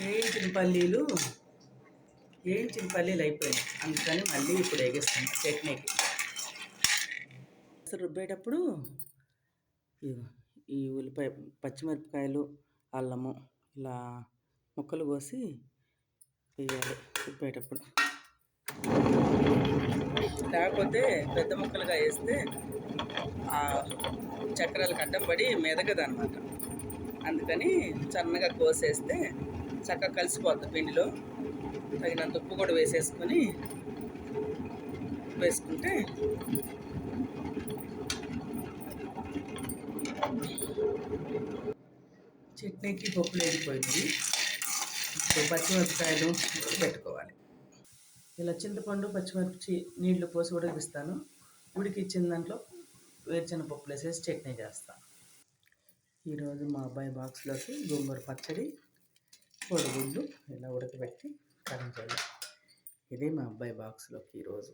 వేయించిన పల్లీలు వేయించిన పల్లీలు అయిపోయాయి. అందుకని మళ్ళీ ఇప్పుడు వేగిస్తాను చట్నీకి. అసలు రుబ్బేటప్పుడు ఈ ఉల్లిపాయ పచ్చిమిరపకాయలు అల్లము ఇలా ముక్కలు కోసి వేయాలి రుబ్బేటప్పుడు. లేకపోతే పెద్ద ముక్కలుగా వేస్తే చక్రాలు చక్రాలకు అడ్డం పడి మెదగదనమాట అందుకని సన్నగా కోసేస్తే చక్కగా కలిసిపోద్ది పిండిలో. తగినంత ఉప్పు కూడా వేసేసుకొని వేసుకుంటే చట్నీకి పప్పు లేకపోయింది ఇప్పుడు పచ్చిమిరపకాయలు పెట్టుకోవాలి. ఇలా చింతపండు పచ్చిమిర్చి నీళ్ళు పోసి ఉడికిస్తాను. ఉడికిచ్చిన దాంట్లో వేరుచెన పప్పులు వేసేసి చట్నీ చేస్తాను. ఈరోజు మా అబ్బాయి బాక్స్లోకి గోంగూర పచ్చడి కోడిగుడ్లు ఇలా ఉడకబెట్టి కరం చేయాలి. ఇదే మా అబ్బాయి బాక్స్లోకి ఈరోజు.